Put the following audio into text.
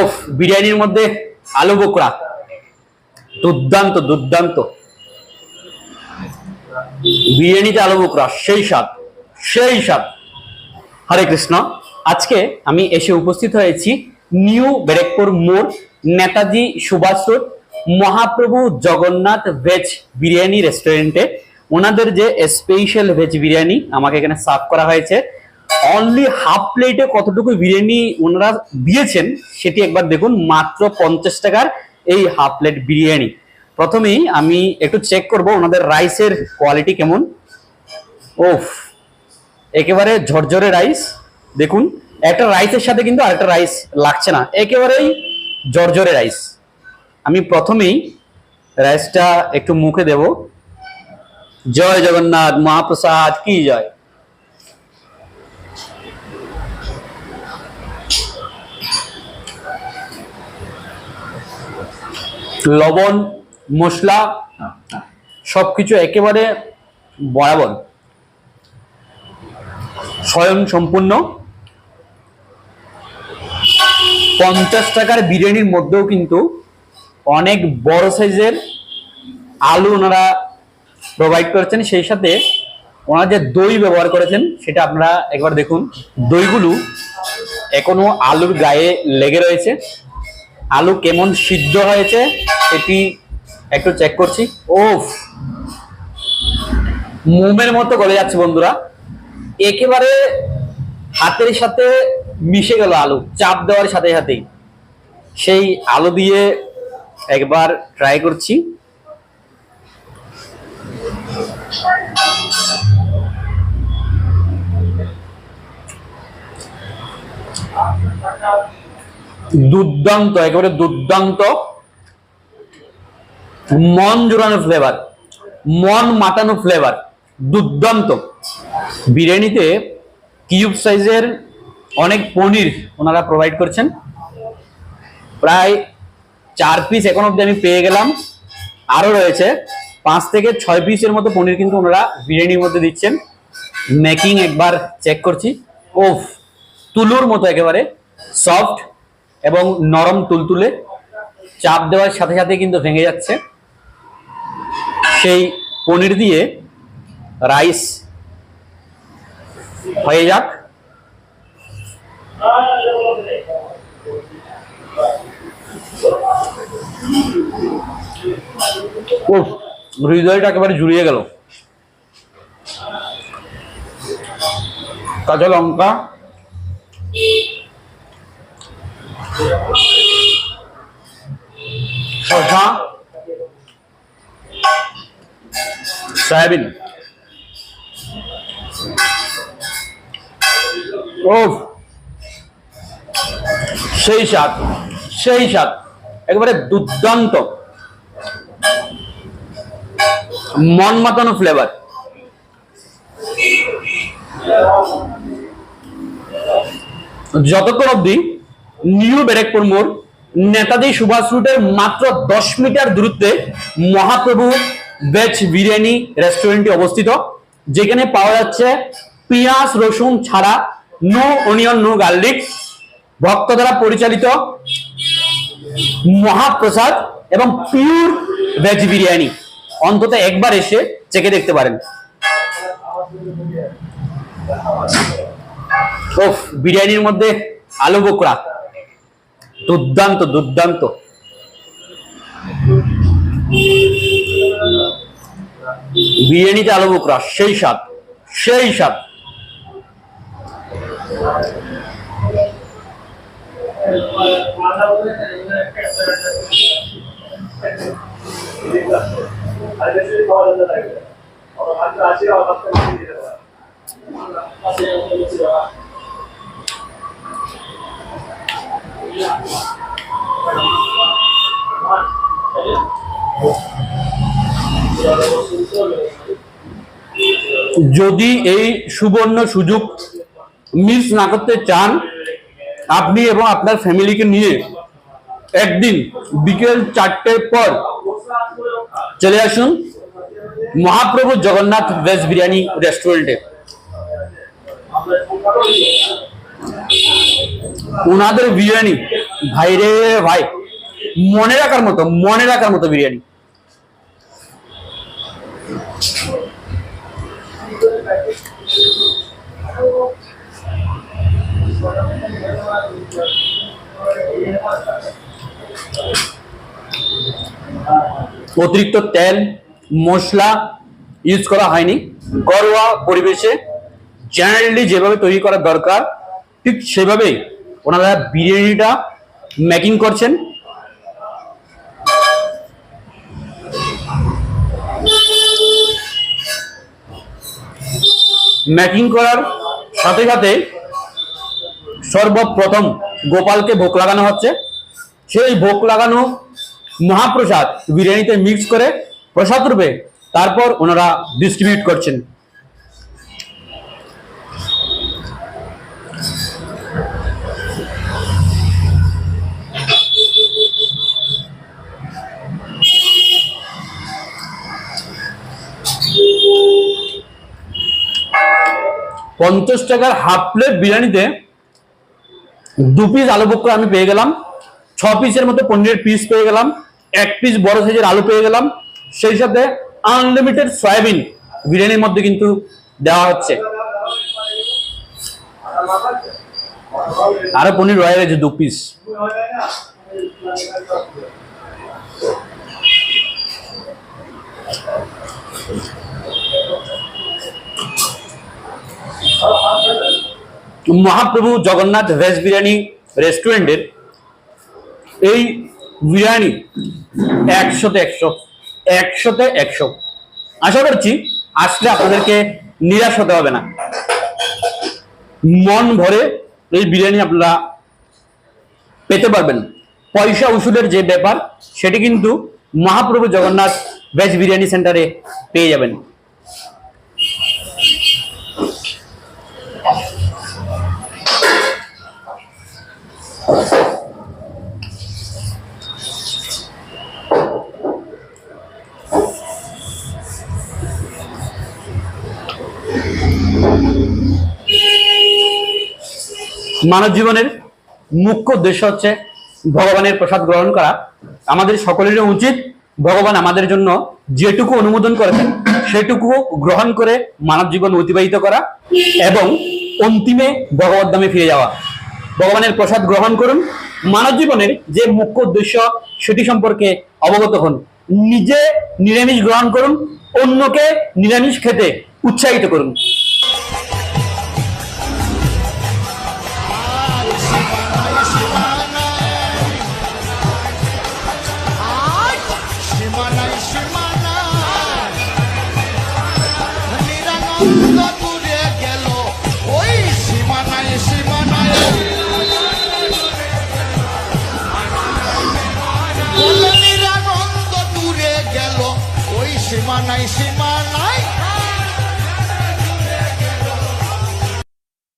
ওফ বিরিয়ানির মধ্যে আলু বোকরা। দুর্দান্ত দুর্দান্ত। বিরিয়ানিতে আলু বোকরা, সেই স্বাদ সেই স্বাদ। হরে কৃষ্ণ। আজকে আমি এসে উপস্থিত হয়েছি নিউ ব্যারেকপুর মোড়, নেতাজি সুভাষ রোড, মহাপ্রভু জগন্নাথ ভেজ বিরিয়ানি রেস্টুরেন্টে। ওনাদের যে স্পেশাল ভেজ বিরিয়ানি আমাকে এখানে সার্ভ করা হয়েছে। অনলি হাফ প্লেটে কতটুকু বিরিয়ানি ওনারা দিয়েছেন, সেটি একবার দেখুন, মাত্র পঞ্চাশ টাকার এই হাফ প্লেট বিরিয়ানি। প্রথমেই আমি একটু চেক করব ওনাদের রাইসের কোয়ালিটি কেমন। ওফ, একেবারে ঝরঝরে রাইস দেখুন, একটা রাইসের সাথে কিন্তু আরেকটা রাইস লাগছে না, একেবারেই ঝরঝরে রাইস আমি প্রথমেই রাইসটা একটু মুখে দেব। জয় জগন্নাথ মহাপ্রসাদ, কি জয়। লবণ, মশলা, সবকিছু একেবারে বরাবর স্বয়ং সম্পূর্ণ পঞ্চাশ টাকার বিরিয়ানির মধ্যেও কিন্তু অনেক বড় সাইজের আলু ওনারা প্রোভাইড করেছেন। সেই সাথে ওনারা যে দই ব্যবহার করেছেন, সেটা আপনারা একবার দেখুন। দইগুলো এখনও আলুর গায়ে লেগে রয়েছে। আলু কেমন সিদ্ধ হয়েছে সেটি একটু চেক করছি। ওফ! মোমের মতো গলে যাচ্ছে বন্ধুরা। একেবারে হাতের সাথে মিশে গেল আলু, চাপ দেওয়ার সাথে সাথেই। সেই আলু দিয়ে একবার ট্রাই করছি। দুর্দান্ত, একেবারে দুর্দান্ত। মন জোড়ানো ফ্লেভার মন মাটানো ফ্লেভার দুর্দান্ত। বিরিয়ানিতে কিউব সাইজের অনেক পনির ওনারা প্রোভাইড করছেন। প্রায় চার পিস এখন অব্দি আমি পেয়ে গেলাম। আরও রয়েছে, পাঁচ থেকে ছয় পিসের মতো পনির কিন্তু ওনারা বিরিয়ানির মধ্যে দিচ্ছেন। মেকিং একবার চেক করছি। ওফ, তুলুর মতো একেবারে সফট এবং নরম তুলতুলে। চাপ দেওয়ার সাথে সাথে কিন্তু ভেঙে যাচ্ছে। সেই পনির দিয়ে রাইস। হয়ে যাক। হৃদয়টা একেবারে জুড়িয়ে গেল। কাঁচা লঙ্কা। শসা। সয়াবিন সেই স্বাদ সেই স্বাদ, একেবারে দুর্দান্ত। মন মাতানো ফ্লেভার যতক্ষণ অব্দি নিউ ব্যারেকপুর মোড় নেতাজি সুভাষ রুটের মাত্র দশ মিটার দূরত্বে মহাপ্রভু ভেজ বিরিয়ানি রেস্টুরেন্টটি অবস্থিত, যেখানে পাওয়া যাচ্ছে পেঁয়াজ, রসুন ছাড়া নো অনিয়ন নো গার্লিক ভক্ত দ্বারা পরিচালিত মহাপ্রসাদ এবং পিওর ভেজ বিরিয়ানি। অন্তত একবার এসে চেকে দেখতে পারেন। বিরিয়ানির মধ্যে আলু বোকরা। দুর্দান্ত দুর্দান্ত। বিরিয়ানিতে আলু বোকরা সেই স্বাদ সেই স্বাদ। যদি এই সুবর্ণ সুযোগ মিস না করতে চান, আপনি এবং আপনার ফ্যামিলিকে নিয়ে একদিন বিকেল চারটের পর চলে আসুন মহাপ্রভু জগন্নাথ ভেজ বিরিয়ানি রেস্টুরেন্টে ওনাদের বিরিয়ানি ভাই রে ভাই, মনে রাখার মতো, মনে রাখার মতো বিরিয়ানি। অতিরিক্ত তেল, মশলা ইউজ করা হয়নি। ঘরোয়া পরিবেশে জেনারেলি যেভাবে তৈরি করা দরকার, ঠিক সেভাবেই ওনারা বিরিয়ানিটা মেকিং করছেন। মেকিং করার সাথে সাথে সর্বপ্রথম গোপালকে ভোগ লাগানো হচ্ছে। সেই ভোগ লাগানো মহাপ্রসাদ বিরিয়ানিতে মিক্স করে প্রসাদ রূপে তারপর ওনারা ডিস্ট্রিবিউট করছেন। পঞ্চাশ টাকার হাফ প্লেট বিরিয়ানিতে দু পিস আলু বক্কর আমি পেয়ে গেলাম। ছ পিসের মতো পনিরের পিস পেয়ে গেলাম। এক পিস বড় সাইজের আলু পেয়ে গেলাম। সেই সাথে আনলিমিটেড সয়াবিন বিরিয়ানির মধ্যে কিন্তু দেওয়া হচ্ছে। আরও পনির রয়ে গেছে দু পিস মহাপ্রভু জগন্নাথ ভেজ বিরিয়ানি রেস্টুরেন্টের এই বিরিয়ানি একশোতে একশো একশোতে একশো। আশা করছি আসলে আপনাদেরকে নিরাশ হতে হবে না। মন ভরে এই বিরিয়ানি আপনারা পেতে পারবেন। পয়সা ওষুধের যে ব্যাপার, সেটি কিন্তু মহাপ্রভু জগন্নাথ ভেজ বিরিয়ানি সেন্টারে পেয়ে যাবেন। মানব জীবনের মুখ্য উদ্দেশ্য হচ্ছে ভগবানের প্রসাদ গ্রহণ করা। আমাদের সকলেরই উচিত ভগবান আমাদের জন্য যেটুকু অনুমোদন করেছেন, সেটুকু গ্রহণ করে মানব জীবন অতিবাহিত করা এবং অন্তিমে ভগবত ধামে ফিরে যাওয়া। ভগবানের প্রসাদ গ্রহণ করুন। মানব জীবনের যে মুখ্য উদ্দেশ্য, সেটি সম্পর্কে অবগত হন। নিজে নিরামিষ গ্রহণ করুন। অন্যকে নিরামিষ খেতে উৎসাহিত করুন।